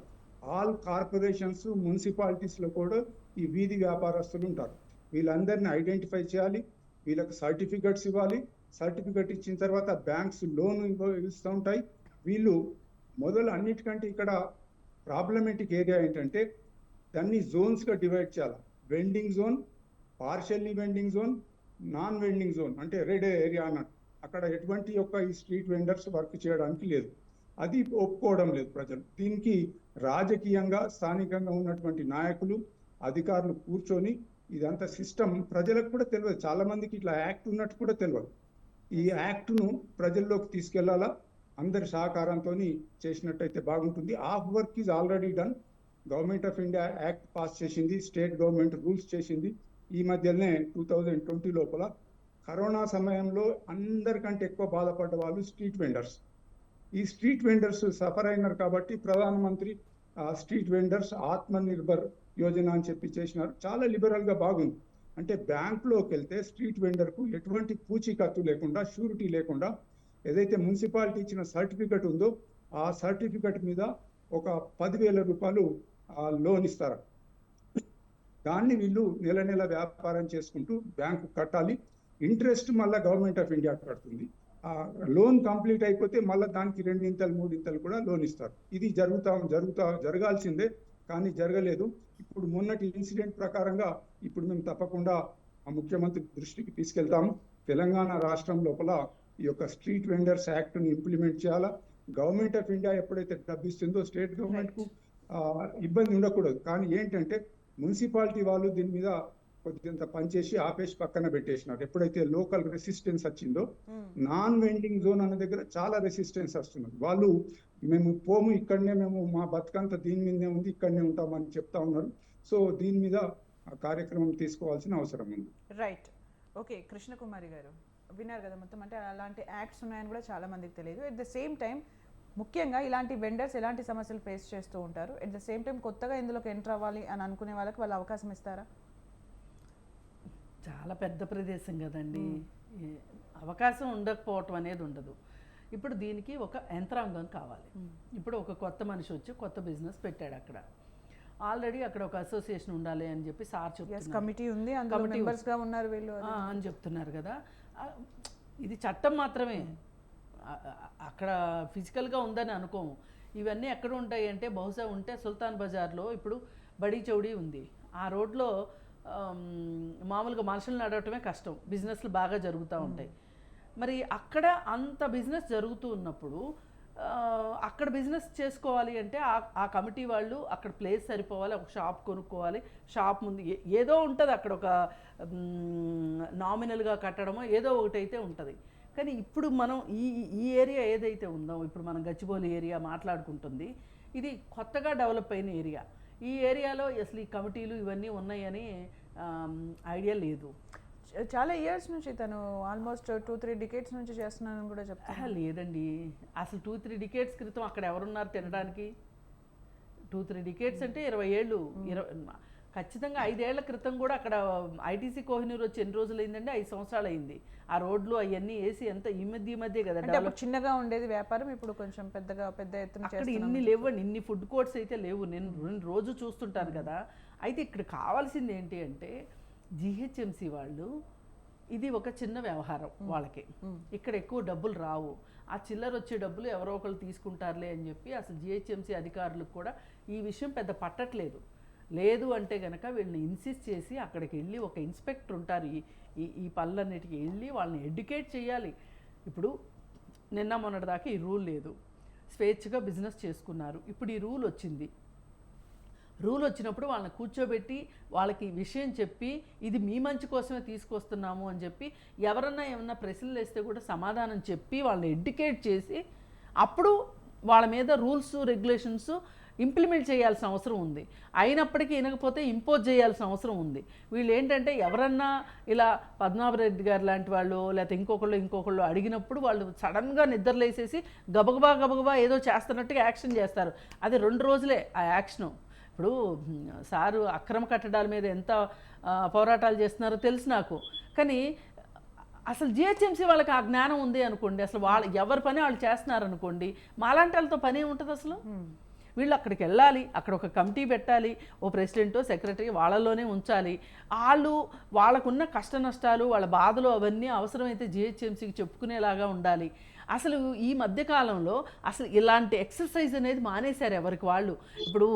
ఆల్ కార్పొరేషన్స్ మున్సిపాలిటీస్లో కూడా ఈ వీధి వ్యాపారస్తులు ఉంటారు. వీళ్ళందరినీ ఐడెంటిఫై చేయాలి. వీళ్ళకి సర్టిఫికెట్స్ ఇవ్వాలి. సర్టిఫికెట్ ఇచ్చిన తర్వాత బ్యాంక్స్ లోన్ ఇస్తూ ఉంటాయి. వీళ్ళు మొదలు అన్నిటికంటే ఇక్కడ ప్రాబ్లమేటిక్ ఏరియా ఏంటంటే దాన్ని జోన్స్గా డివైడ్ చేయాలి? Vending zone partially vending zone non vending zone అంటే రెడ్ ఏరియా అన్నట్టు. అక్కడ ఎటువంటి యొక్క ఈ స్ట్రీట్ వెండర్స్ వర్క్ చేయడానికి లేదు. అది ఒప్పుకోవడం లేదు ప్రజలు. దీనికి రాజకీయంగా స్థానికంగా ఉన్నటువంటి నాయకులు అధికారులు కూర్చొని ఇదంతా సిస్టమ్ ప్రజలకు కూడా తెలియదు. చాలా మందికి ఇట్లా యాక్ట్ ఉన్నట్టు కూడా తెలియదు. ఈ యాక్ట్ను ప్రజల్లోకి తీసుకెళ్ళాలా? అందరి సహకారంతో చేసినట్టయితే బాగుంటుంది. Half work is already done. Government of India act pass చేసింది స్టేట్ గవర్నమెంట్ రూల్స్ చేసింది. ఈ మధ్యనే టూ థౌజండ్ ట్వంటీ లోపల కరోనా సమయంలో అందరికంటే ఎక్కువ బాధపడ్డ వాళ్ళు స్ట్రీట్ వెండర్స్. ఈ స్ట్రీట్ వెండర్స్ సఫర్ అయినారు కాబట్టి ప్రధానమంత్రి స్ట్రీట్ వెండర్స్ ఆత్మ నిర్భర్ యోజన అని చెప్పి చేసినారు. చాలా లిబరల్గా బాగుంది. అంటే బ్యాంకులోకి వెళ్తే స్ట్రీట్ వెండర్కు ఎటువంటి పూచీకత్తు లేకుండా షూరిటీ లేకుండా ఏదైతే మున్సిపాలిటీ ఇచ్చిన సర్టిఫికెట్ ఉందో ఆ సర్టిఫికెట్ మీద ఒక పదివేల రూపాయలు లోన్ ఇస్తారు? దాన్ని వీళ్ళు నెల నెల వ్యాపారం చేసుకుంటూ బ్యాంకు కట్టాలి. ఇంట్రెస్ట్ మళ్ళీ గవర్నమెంట్ ఆఫ్ ఇండియా కడుతుంది. ఆ లోన్ కంప్లీట్ అయిపోతే మళ్ళీ దానికి రెండింతలు మూడింతలు కూడా లోన్ ఇస్తారు. ఇది జరుగుతా జరుగుతా జరగాల్సిందే కానీ జరగలేదు. ఇప్పుడు మొన్నటి ఇన్సిడెంట్ ప్రకారంగా ఇప్పుడు మేము తప్పకుండా ముఖ్యమంత్రి దృష్టికి తీసుకెళ్తాము. తెలంగాణ రాష్ట్రం లోపల ఈ యొక్క స్ట్రీట్ వెండర్స్ యాక్ట్ని ఇంప్లిమెంట్ చేయాలా? గవర్నమెంట్ ఆఫ్ ఇండియా ఎప్పుడైతే డబ్బు ఇస్తుందో స్టేట్ గవర్నమెంట్కు ఇబ్బంది ఉండకూడదు. కానీ ఏంటంటే మున్సిపాలిటీ వాళ్ళు దీని మీద కొద్దింత పనిచేసి ఆపేసి పక్కన పెట్టేసినారు. ఎప్పుడైతే లోకల్ రెసిస్టెన్స్ వచ్చిందో నాన్ వెండింగ్ జోన్ అనే దగ్గర చాలా రెసిస్టెన్స్ వస్తున్నది వాళ్ళు మేము పోము ఇక్కడనే మేము మా బతుకంతా దీని మీదనే ఉంది ఇక్కడనే ఉంటామని చెప్తా ఉన్నారు. సో దీని మీద ఆ కార్యక్రమం తీసుకోవాల్సిన అవసరం ఉంది. రైట్ ఓకే కృష్ణకుమారి గారు. విన్నారు కదా మొత్తం. అంటే అలాంటి యాక్ట్స్ ఉన్నాయని కూడా చాలా మందికి తెలియదు. ఎట్ ద సేమ్ టైం ముఖ్యంగా ఇలాంటి వెండర్స్ ఎలాంటి సమస్యలు ఫేస్ చేస్తూ ఉంటారు. ఎట్ ద సేమ్ టైం కొత్తగా ఇందులోకి ఎంటర్ అవ్వాలి అని అనుకునే వాళ్ళకి వాళ్ళు అవకాశం ఇస్తారా? చాలా పెద్ద ప్రదేశం కదండి. అవకాశం ఉండకపోవటం అనేది ఉండదు. ఇప్పుడు దీనికి ఒక యంత్రాంగం కావాలి. ఇప్పుడు ఒక కొత్త మనిషి వచ్చి కొత్త బిజినెస్ పెట్టాడు అక్కడ. ఆల్రెడీ అక్కడ ఒక అసోసియేషన్ ఉండాలి అని చెప్పి సార్ కమిటీ ఉంది గా ఉన్నారు వీళ్ళు అని చెప్తున్నారు కదా. ఇది చట్టం మాత్రమే. అక్కడ ఫిజికల్గా ఉందని అనుకోము. ఇవన్నీ ఎక్కడ ఉంటాయి అంటే బహుశా ఉంటే సుల్తాన్ బజార్లో ఇప్పుడు బడి చౌడి ఉంది. ఆ రోడ్లో మామూలుగా మనుషులు నడవటమే కష్టం. బిజినెస్లు బాగా జరుగుతూ ఉంటాయి. మరి అక్కడ అంత బిజినెస్ జరుగుతూ ఉన్నప్పుడు అక్కడ బిజినెస్ చేసుకోవాలి అంటే ఆ కమిటీ వాళ్ళు అక్కడ ప్లేస్ సరిపోవాలి ఒక షాప్ కొనుక్కోవాలి. షాప్ ముందు ఏ- ఏదో ఉంటుంది అక్కడ ఒక నామినల్గా కట్టడమో ఏదో ఒకటి అయితే ఉంటుంది. కానీ ఇప్పుడు మనం ఈ ఈ ఏరియా ఏదైతే ఉందో ఇప్పుడు మనం గచ్చిబౌలి ఏరియా మాట్లాడుకుంటుంది ఇది కొత్తగా డెవలప్ అయిన ఏరియా. ఈ ఏరియాలో అసలు ఈ కమిటీలు ఇవన్నీ ఉన్నాయని ఐడియా లేదు. చాలా ఇయర్స్ నుంచి తను ఆల్మోస్ట్ టూ త్రీ డికేట్స్ నుంచి చేస్తున్నానని కూడా చెప్తాను. ఆహా, లేదండి. అసలు టూ త్రీ డికేట్స్ క్రితం అక్కడ ఎవరున్నారు తినడానికి? టూ త్రీ డికేట్స్ అంటే ఇరవై ఏళ్ళు. ఇరవై ఖచ్చితంగా ఐదేళ్ళ క్రితం కూడా అక్కడ ఐటీసీ కోహినూర్ వచ్చి ఎన్ని రోజులు అయిందండి ఐదు సంవత్సరాలు అయింది ఆ రోడ్లు అవన్నీ వేసి ఎంత ఈ మధ్య ఈ మధ్య కదా చిన్నగా ఉండేది వ్యాపారం ఇప్పుడు కొంచెం పెద్దగా పెద్ద ఎత్తున అక్కడ ఇన్ని లేవండి. ఇన్ని ఫుడ్ కోర్ట్స్ అయితే లేవు. నేను నేను రోజు చూస్తుంటాను కదా. అయితే ఇక్కడ కావాల్సింది ఏంటి అంటే జిహెచ్ఎంసి వాళ్ళు ఇది ఒక చిన్న వ్యవహారం వాళ్ళకి. ఇక్కడ ఎక్కువ డబ్బులు రావు. ఆ చిల్లర వచ్చే డబ్బులు ఎవరో ఒకరు తీసుకుంటారులే అని చెప్పి అసలు జిహెచ్ఎంసీ అధికారులకు కూడా ఈ విషయం పెద్ద పట్టట్లేదు. లేదు అంటే గనక వీళ్ళని ఇన్సిస్ట్ చేసి అక్కడికి వెళ్ళి ఒక ఇన్స్పెక్టర్ ఉంటారు ఈ ఈ ఈ పనులన్నిటికీ వెళ్ళి వాళ్ళని ఎడ్యుకేట్ చేయాలి. ఇప్పుడు నిన్న మొన్నటి దాకా ఈ రూల్ లేదు. స్వేచ్ఛగా బిజినెస్ చేసుకున్నారు. ఇప్పుడు ఈ రూల్ వచ్చింది. రూల్ వచ్చినప్పుడు వాళ్ళని కూర్చోబెట్టి వాళ్ళకి విషయం చెప్పి ఇది మీ మంచి కోసమే తీసుకొస్తున్నాము అని చెప్పి ఎవరన్నా ఏమన్నా ప్రశ్నలు వేస్తే కూడా సమాధానం చెప్పి వాళ్ళని ఎడ్యుకేట్ చేసి అప్పుడు వాళ్ళ మీద రూల్స్ రెగ్యులేషన్స్ ఇంప్లిమెంట్ చేయాల్సిన అవసరం ఉంది. అయినప్పటికీ వినకపోతే ఇంపోజ్ చేయాల్సిన అవసరం ఉంది. వీళ్ళు ఏంటంటే ఎవరన్నా ఇలా పద్మనాభరెడ్డి గారు లాంటి వాళ్ళు లేకపోతే ఇంకొకళ్ళు ఇంకొకళ్ళు అడిగినప్పుడు వాళ్ళు సడన్గా నిద్రలేసేసి గబగబా గబగబా ఏదో చేస్తున్నట్టుగా యాక్షన్ చేస్తారు. అది రెండు రోజులే ఆ యాక్షను. ఇప్పుడు సారు అక్రమ కట్టడాల మీద ఎంత పోరాటాలు చేస్తున్నారో తెలుసు నాకు. కానీ అసలు జిహెచ్ఎంసీ వాళ్ళకి ఆ జ్ఞానం ఉంది అనుకోండి అసలు వాళ్ళు ఎవరి పని వాళ్ళు చేస్తున్నారు అనుకోండి మాలాంటి వాళ్ళతో పని ఉంటుంది అసలు? వీళ్ళు అక్కడికి వెళ్ళాలి అక్కడ ఒక కమిటీ పెట్టాలి ఓ ప్రెసిడెంటో సెక్రటరీ వాళ్ళలోనే ఉంచాలి. వాళ్ళు వాళ్ళకున్న కష్ట నష్టాలు వాళ్ళ బాధలు అవన్నీ అవసరమైతే జిహెచ్ఎంసీకి చెప్పుకునేలాగా ఉండాలి. అసలు ఈ మధ్యకాలంలో అసలు ఇలాంటి ఎక్సర్సైజ్ అనేది మానేశారు ఎవరికి వాళ్ళు. ఇప్పుడు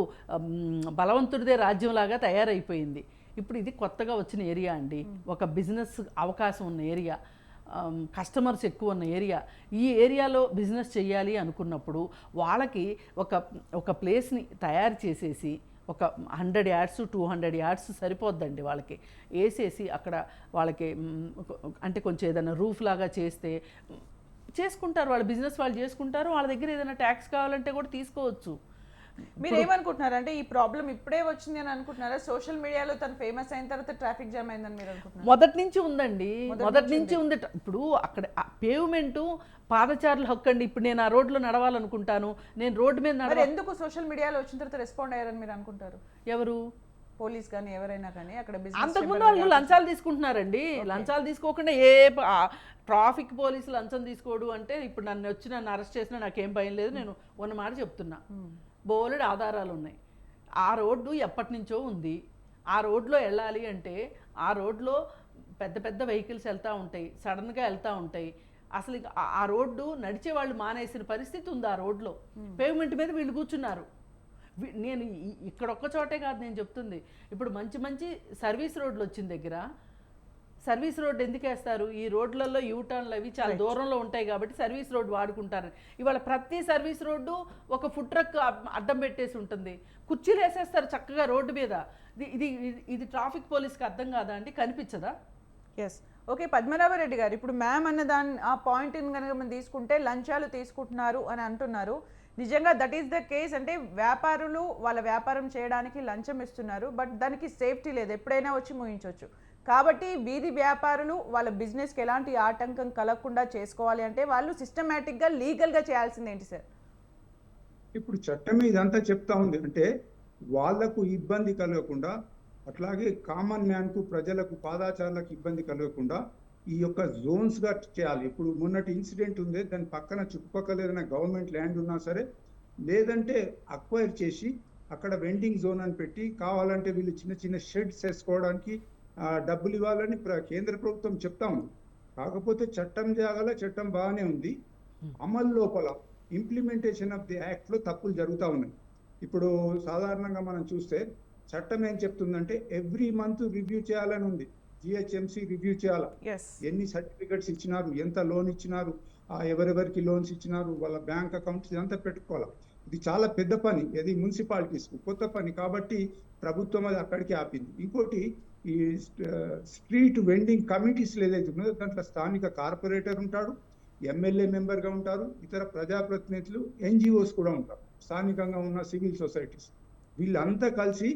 బలవంతుడిదే రాజ్యంలాగా తయారైపోయింది. ఇప్పుడు ఇది కొత్తగా వచ్చిన ఏరియా అండి. ఒక బిజినెస్ అవకాశం ఉన్న ఏరియా. కస్టమర్స్ ఎక్కువ ఉన్న ఏరియా. ఈ ఏరియాలో బిజినెస్ చేయాలి అనుకున్నప్పుడు వాళ్ళకి ఒక ఒక ప్లేస్ని తయారు చేసేసి ఒక hundred yards two hundred yards సరిపోద్దండి వాళ్ళకి. వేసేసి అక్కడ వాళ్ళకి అంటే కొంచెం ఏదైనా రూఫ్ లాగా చేస్తే చేసుకుంటారు వాళ్ళ బిజినెస్ వాళ్ళు చేసుకుంటారు వాళ్ళ దగ్గర ఏదైనా ట్యాక్స్ కావాలంటే కూడా తీసుకోవచ్చు. మీరు ఏమనుకుంటున్నారు? అంటే ఈ ప్రాబ్లం ఇప్పుడే వచ్చింది అని అనుకుంటున్నారా? సోషల్ మీడియాలో తను ఫేమస్ అయిన తర్వాత ట్రాఫిక్ జామ్ అయిందని మీరు అనుకుంటున్నారు? మొదటి నుంచి ఉందండి. మొదటి నుంచి ఉంది. ఇప్పుడు అక్కడ పేవ్మెంట్ పాదచారుల హక్కు అండి ఇప్పుడు నేను ఆ రోడ్లో నడవాలనుకుంటాను. నేను రోడ్డు మీద ఎందుకు సోషల్ మీడియాలో వచ్చిన తర్వాత రెస్పాండ్ అయ్యారని మీరు అనుకుంటారు? ఎవరు? పోలీస్ కానీ ఎవరైనా కానీ అక్కడ అంతకుముందు వాళ్ళు లంచాలు తీసుకుంటున్నారండి. లంచాలు తీసుకోకుండా ఏ ట్రాఫిక్ పోలీసు లంచం తీసుకోడు అంటే ఇప్పుడు నన్ను వచ్చి నన్ను అరెస్ట్ చేసినా నాకేం భయం లేదు నేను ఉన్న మాట చెప్తున్నా. బోలెడు ఆధారాలు ఉన్నాయి. ఆ రోడ్డు ఎప్పటి నుంచో ఉంది. ఆ రోడ్లో వెళ్ళాలి అంటే ఆ రోడ్లో పెద్ద పెద్ద వెహికల్స్ వెళ్తూ ఉంటాయి సడన్గా వెళ్తూ ఉంటాయి. అసలు ఆ- రోడ్డు నడిచే వాళ్ళు మానేసిన పరిస్థితి ఉంది ఆ రోడ్లో. పేమెంట్ మీద వీళ్ళు కూర్చున్నారు. నేను ఇక్కడ ఒక్క చోటే కాదు నేను చెప్తుంది. ఇప్పుడు మంచి మంచి సర్వీస్ రోడ్లు వచ్చిన దగ్గర సర్వీస్ రోడ్ ఎందుకు వేస్తారు? ఈ రోడ్లలో యూటర్న్లు అవి చాలా దూరంలో ఉంటాయి కాబట్టి సర్వీస్ రోడ్ వాడుకుంటారు. ఇవాళ ప్రతి సర్వీస్ రోడ్డు ఒక ఫుడ్ ట్రక్ అడ్- అడ్డం పెట్టేసి ఉంటుంది. కుర్చీలు వేసేస్తారు చక్కగా రోడ్డు మీద. ఇది ఇది ట్రాఫిక్ పోలీస్కి అర్థం కాదా అండి? కనిపించదా? ఎస్ ఓకే పద్మనాభరెడ్డి గారు ఇప్పుడు మ్యామ్ అన్న దాని ఆ పాయింట్ కనుక మనం తీసుకుంటే లంచాలు తీసుకుంటున్నారు అని అంటున్నారు. నిజంగా దట్ ఈస్ ద కేస్ అంటే వ్యాపారులు వాళ్ళ వ్యాపారం చేయడానికి లంచం ఇస్తున్నారు బట్ దానికి సేఫ్టీ లేదు. ఎప్పుడైనా వచ్చి ముగించవచ్చు కాబట్టి వీధి వ్యాపారులు వాళ్ళ బిజినెస్కి ఎలాంటి ఆటంకం కలగకుండా చేసుకోవాలి అంటే వాళ్ళు సిస్టమేటిక్గా లీగల్గా చేయాల్సింది ఏంటి సార్? ఇప్పుడు చట్టం ఇదంతా చెప్తా ఉంది. అంటే వాళ్ళకు ఇబ్బంది కలగకుండా అట్లాగే కామన్ మ్యాన్కు ప్రజలకు పాదాచారులకు ఇబ్బంది కలగకుండా ఈ యొక్క జోన్స్గా చేయాలి. ఇప్పుడు మొన్నటి ఇన్సిడెంట్ ఉంది దాని పక్కన చుట్టుపక్కల ఏదైనా గవర్నమెంట్ ల్యాండ్ ఉన్నా సరే లేదంటే అక్వైర్ చేసి అక్కడ వెండింగ్ జోన్ అని పెట్టి కావాలంటే వీళ్ళు చిన్న చిన్న షెడ్స్ వేసుకోవడానికి డబ్బులు ఇవ్వాలని కేంద్ర ప్రభుత్వం చెప్తా ఉంది. కాకపోతే చట్టం చేయగల చట్టం బాగానే ఉంది. అమలు లోపల ఇంప్లిమెంటేషన్ ఆఫ్ ది యాక్ట్లో తప్పులు జరుగుతూ ఉన్నాయి. ఇప్పుడు సాధారణంగా మనం చూస్తే చట్టం ఏం చెప్తుందంటే ఎవ్రీ మంత్ రివ్యూ చేయాలని ఉంది. జిహెచ్ఎంసి రివ్యూ చేయాలి? ఎన్ని సర్టిఫికెట్స్ ఇచ్చినారు? ఎంత లోన్ ఇచ్చినారు? ఆ ఎవరెవరికి లోన్స్ ఇచ్చినారు? వాళ్ళ బ్యాంక్ అకౌంట్స్ ఇదంతా పెట్టుకోవాలి? ఇది చాలా పెద్ద పని. ఇది మున్సిపాలిటీస్ కొత్త పని కాబట్టి ప్రభుత్వం అది అక్కడికి ఆపింది. ఇంకోటి ఈ స్ట్రీట్ వెండింగ్ కమిటీస్ ఏదైతే ఉన్నదో దాంట్లో స్థానిక కార్పొరేటర్ ఉంటాడు ఎమ్మెల్యే మెంబర్గా ఉంటారు ఇతర ప్రజాప్రతినిధులు ఎన్జిఓస్ కూడా ఉంటారు. స్థానికంగా ఉన్న సివిల్ సొసైటీస్. వీళ్ళంతా కలిసి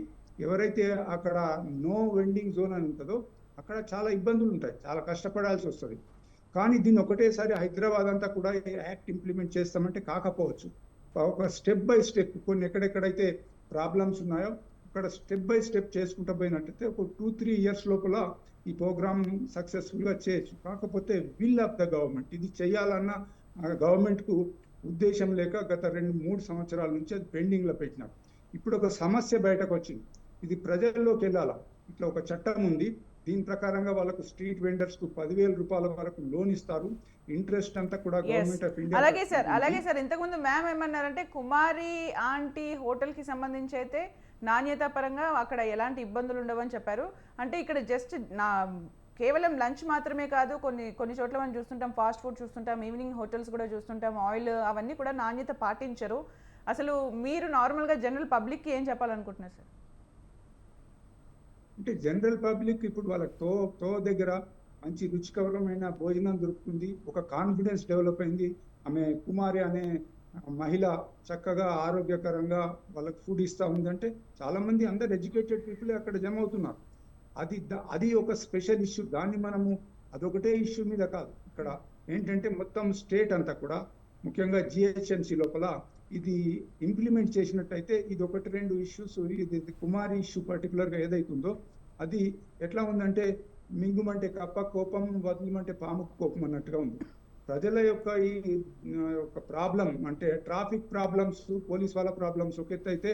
ఎవరైతే అక్కడ నో వెండింగ్ జోన్ అని ఉంటుందో అక్కడ చాలా ఇబ్బందులు ఉంటాయి చాలా కష్టపడాల్సి వస్తుంది కానీ దీన్ని ఒకటేసారి హైదరాబాద్ అంతా కూడా యాక్ట్ ఇంప్లిమెంట్ చేస్తామంటే కాకపోవచ్చు. ఒక స్టెప్ బై స్టెప్ కొన్ని ఎక్కడెక్కడైతే ప్రాబ్లమ్స్ ఉన్నాయో అక్కడ స్టెప్ బై స్టెప్ చేసుకుంటూ పోయినట్టయితే ఒక టూ త్రీ ఇయర్స్ లోపల ఈ ప్రోగ్రామ్ సక్సెస్ఫుల్గా చేయొచ్చు. కాకపోతే విల్ ఆఫ్ ద గవర్నమెంట్. ఇది చేయాలన్న గవర్నమెంట్కు ఉద్దేశం లేక గత రెండు మూడు సంవత్సరాల నుంచి అది పెండింగ్లో పెట్టినారు. ఇప్పుడు ఒక సమస్య బయటకు వచ్చింది ఇది ప్రజల్లోకి వెళ్ళాలా ఇట్లా ఒక చట్టం ఉంది దీని ప్రకారంగా వాళ్ళకు స్ట్రీట్ వెండర్స్కు పదివేల రూపాయల వరకు లోన్ ఇస్తారు. ఇంట్రెస్ట్ అంతా కూడా గవర్నమెంట్ ఆఫ్ ఇండియా అలాగే సార్ అలాగే సార్ ఇంతకుముందు మ్యామ్ ఏమన్నారంటే కుమారి ఆంటీ హోటల్కి సంబంధించి అయితే నాణ్యత పరంగా అక్కడ ఎలాంటి ఇబ్బందులు ఉండవని చెప్పారు. అంటే ఇక్కడ జస్ట్ నా కేవలం లంచ్ మాత్రమే కాదు కొన్ని కొన్ని చోట్ల మనం చూస్తుంటాం ఫాస్ట్ ఫుడ్ చూస్తుంటాం ఈవినింగ్ హోటల్స్ కూడా చూస్తుంటాం ఆయిల్ అవన్నీ కూడా నాణ్యత పాటించరు. అసలు మీరు నార్మల్గా జనరల్ పబ్లిక్కి ఏం చెప్పాలనుకుంటున్నారు సార్? అంటే జనరల్ పబ్లిక్ ఇప్పుడు వాళ్ళ తో తో దగ్గర మంచి రుచికరమైన భోజనం దొరుకుతుంది. ఒక కాన్ఫిడెన్స్ డెవలప్ అయింది. ఆమె కుమారి అనే మహిళ చక్కగా ఆరోగ్యకరంగా వాళ్ళకి ఫుడ్ ఇస్తా ఉందంటే చాలా మంది అందరు ఎడ్యుకేటెడ్ పీపుల్ అక్కడ జమ అవుతున్నారు. అది అది ఒక స్పెషల్ ఇష్యూ దాన్ని మనము అదొకటే ఇష్యూ మీద కాదు. ఇక్కడ ఏంటంటే మొత్తం స్టేట్ అంతా కూడా ముఖ్యంగా జిహెచ్ఎంసి లోపల ఇది ఇంప్లిమెంట్ చేసినట్టయితే ఇది ఒకటి రెండు ఇష్యూస్ ఇది కుమారి ఇష్యూ పర్టికులర్గా ఏదైతుందో అది ఎట్లా ఉందంటే మింగుమంటే కప్ప కోపం వదలమంటే పాముకు కోపం అన్నట్టుగా ఉంది. ప్రజల యొక్క ఈ ఒక యొక్క ప్రాబ్లం అంటే ట్రాఫిక్ ప్రాబ్లమ్స్ పోలీస్ వాళ్ళ ప్రాబ్లమ్స్ ఒక ఎత్తు అయితే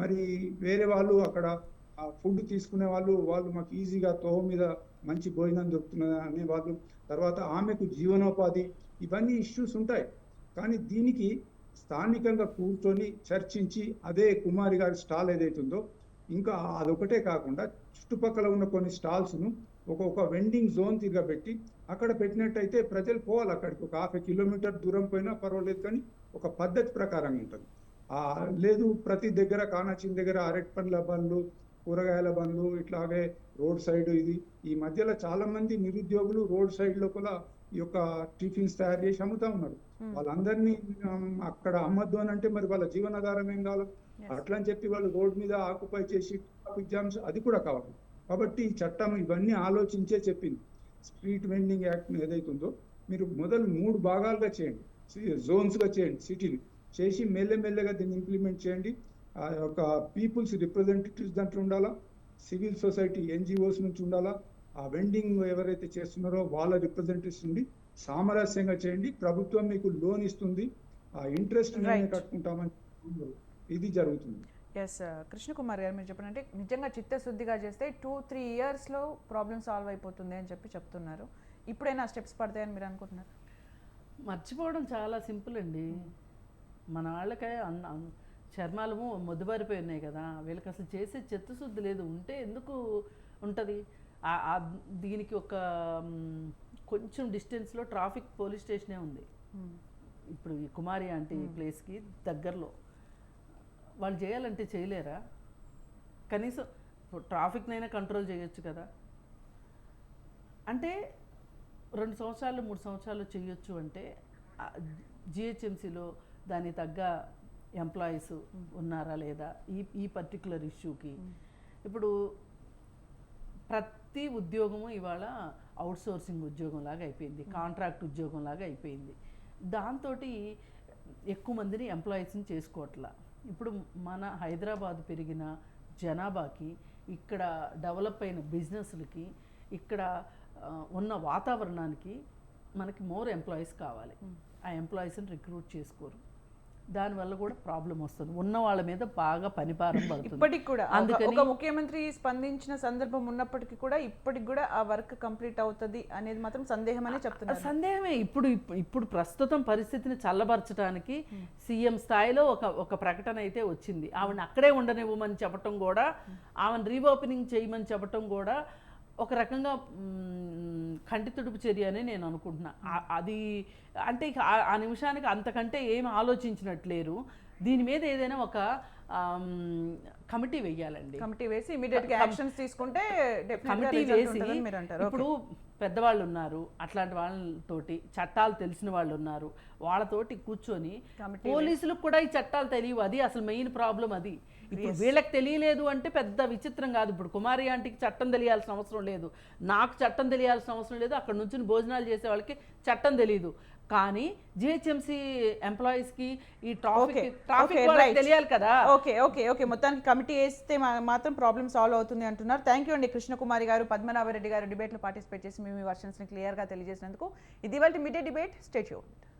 మరి వేరే వాళ్ళు అక్కడ ఫుడ్ తీసుకునే వాళ్ళు వాళ్ళు మాకు ఈజీగా తోవ మీద మంచి భోజనం దొరుకుతున్నది అనే వాళ్ళు తర్వాత ఆమెకు జీవనోపాధి ఇవన్నీ ఇష్యూస్ ఉంటాయి. కానీ దీనికి స్థానికంగా కూర్చొని చర్చించి అదే కుమారి గారి స్టాల్ ఏదైతుందో ఇంకా అదొకటే కాకుండా చుట్టుపక్కల ఉన్న కొన్ని స్టాల్స్ను ఒక వెండింగ్ జోన్ తిరగబెట్టి అక్కడ పెట్టినట్టయితే ప్రజలు పోవాలి అక్కడికి. ఒక హాఫ్ కిలోమీటర్ దూరం పోయినా పర్వాలేదు కానీ ఒక పద్ధతి ప్రకారంగా ఉంటుంది. లేదు ప్రతి దగ్గర కానాచిన దగ్గర అరటి పండ్ల బండ్లు కూరగాయల బండ్లు ఇట్లాగే రోడ్ సైడ్ ఇది. ఈ మధ్యలో చాలామంది నిరుద్యోగులు రోడ్ సైడ్ లోపల ఈ యొక్క టిఫిన్స్ తయారు చేసి అమ్ముతా ఉన్నారు. వాళ్ళందరినీ ఆమ్, అక్కడ అమ్మద్దు అని అంటే మరి వాళ్ళ జీవనాధారం ఏం కావాలి అట్లా అని చెప్పి వాళ్ళు రోడ్ మీద ఆక్యుపై చేసి ట్రాఫిక్ జామ్స్ అది కూడా కావాలి కాబట్టి ఈ చట్టం ఇవన్నీ ఆలోచించే చెప్పింది. స్ట్రీట్ వెండింగ్ యాక్ట్ ఏదైతుందో మీరు మొదలు మూడు భాగాలుగా చేయండి. జోన్స్గా చేయండి సిటీని చేసి మెల్లమెల్లగా దీన్ని ఇంప్లిమెంట్ చేయండి. ఆ యొక్క పీపుల్స్ రిప్రజెంటేటివ్స్ దాంట్లో ఉండాలా? సివిల్ సొసైటీ ఎన్జిఓస్ నుంచి ఉండాలా? ఆ వెండింగ్ ఎవరైతే చేస్తున్నారో వాళ్ళ రిప్రజెంటేటివ్స్ ఉండి సామరస్యంగా చేయండి. ప్రభుత్వం మీకు లోన్ ఇస్తుంది. ఆ ఇంట్రెస్ట్. కట్టుకుంటామని ఇది జరుగుతుంది. ఎస్ కృష్ణకుమార్ గారు మీరు చెప్పినట్టే నిజంగా చిత్తశుద్ధిగా చేస్తే టూ త్రీ ఇయర్స్లో ప్రాబ్లమ్ సాల్వ్ అయిపోతుంది అని చెప్పి చెప్తున్నారు. ఇప్పుడైనా స్టెప్స్ పడతాయని మీరు అనుకుంటున్నారు? మర్చిపోవడం చాలా సింపుల్ అండి. మన వాళ్ళకే అన్న అన్న- చర్మాలు మొద్దుబారిపోయి ఉన్నాయి కదా. వీళ్ళకి అసలు చేసే చిత్తశుద్ధి లేదు. ఉంటే ఎందుకు ఉంటుంది? దీనికి ఒక కొంచెం డిస్టెన్స్లో ట్రాఫిక్ పోలీస్ స్టేషనే ఉంది. ఇప్పుడు ఈ కుమారి ఆంటీ ప్లేస్కి దగ్గరలో. వాళ్ళు చేయాలంటే చేయలేరా? కనీసం ట్రాఫిక్నైనా కంట్రోల్ చేయొచ్చు కదా. అంటే రెండు సంవత్సరాలు మూడు సంవత్సరాలు చేయొచ్చు అంటే జిహెచ్ఎంసీలో దానికి తగ్గ ఎంప్లాయీస్ ఉన్నారా లేదా? ఈ ఈ పర్టికులర్ ఇష్యూకి ఇప్పుడు ప్రతి ఉద్యోగము ఇవాళ అవుట్సోర్సింగ్ ఉద్యోగం లాగా అయిపోయింది కాంట్రాక్ట్ ఉద్యోగం లాగా అయిపోయింది. దాంతో ఎక్కువ మందిని ఎంప్లాయీస్ని చేసుకోవట్లా. ఇప్పుడు మన హైదరాబాద్ పెరిగిన జనాభాకి ఇక్కడ డెవలప్ అయిన బిజినెస్లకి ఇక్కడ ఉన్న వాతావరణానికి మనకి మోర్ ఎంప్లాయీస్ కావాలి. ఆ ఎంప్లాయీస్ని రిక్రూట్ చేసుకోరు. దానివల్ల కూడా ప్రాబ్లం వస్తుంది. ఉన్న వాళ్ళ మీద బాగా పడుతుంది. ఇప్పటికి కూడా. ఒక- ముఖ్యమంత్రి స్పందించిన సందర్భం ఉన్నప్పటికీ కూడా ఇప్పటికి కూడా ఆ వర్క్ కంప్లీట్ అవుతుంది అనేది మాత్రం సందేహం అనే చెప్తున్నారు. సందేహమే. ఇప్పుడు ఇప్పు- ఇప్పుడు ప్రస్తుతం పరిస్థితిని చల్లబరచడానికి సీఎం స్థాయిలో ఒక ఒక ప్రకటన అయితే వచ్చింది. ఆవిడని అక్కడే ఉండనివ్వమని చెప్పటం కూడా ఆమెను రీఓపెనింగ్ చేయమని చెప్పటం కూడా ఒక రకంగా కంటి తుడుపు చర్య అని నేను అనుకుంటున్నా. అది అంటే ఆ- నిమిషానికి అంతకంటే ఏం ఆలోచించినట్లేరు. దీని మీద ఏదైనా ఒక కమిటీ వెయ్యాలండి కమిటీ వేసి ఇమీడియట్గా యాక్షన్స్ తీసుకుంటే కమిటీ వేసి ఇప్పుడు పెద్దవాళ్ళు ఉన్నారు అట్లాంటి వాళ్ళతోటి చట్టాలు తెలిసిన వాళ్ళు ఉన్నారు వాళ్ళతోటి కూర్చొని పోలీసులకు కూడా ఈ చట్టాలు తెలియవు. అది అసలు మెయిన్ ప్రాబ్లం అది. ఇప్పుడు వీళ్ళకి తెలియలేదు అంటే పెద్ద విచిత్రం కాదు. ఇప్పుడు కుమారి ఆంటీకి చట్టం తెలియాల్సిన అవసరం లేదు. నాకు చట్టం తెలియాల్సిన అవసరం లేదు. అక్కడ నుంచి భోజనాలు చేసే వాళ్ళకి చట్టం తెలియదు కానీ జిహెచ్ఎంసీ ఎంప్లాయీస్కి ఈ ట్రాఫిక్ ట్రాఫిక్ తెలియాలి కదా. Okay okay okay. మొత్తానికి కమిటీ వేస్తే మా- మాత్రం ప్రాబ్లమ్ సాల్వ్ అవుతుంది అంటున్నారు. థ్యాంక్ యూ అండి కృష్ణకుమారి గారు పద్మనాభరెడ్డి గారు డిబేట్లో పార్టిసిపేట్ చేసి మీ మీ వర్షన్స్ని క్లియర్గా తెలియజేసినందుకు. ఇది వాళ్ళ మీడియా డిబేట్ స్టేట్యూన్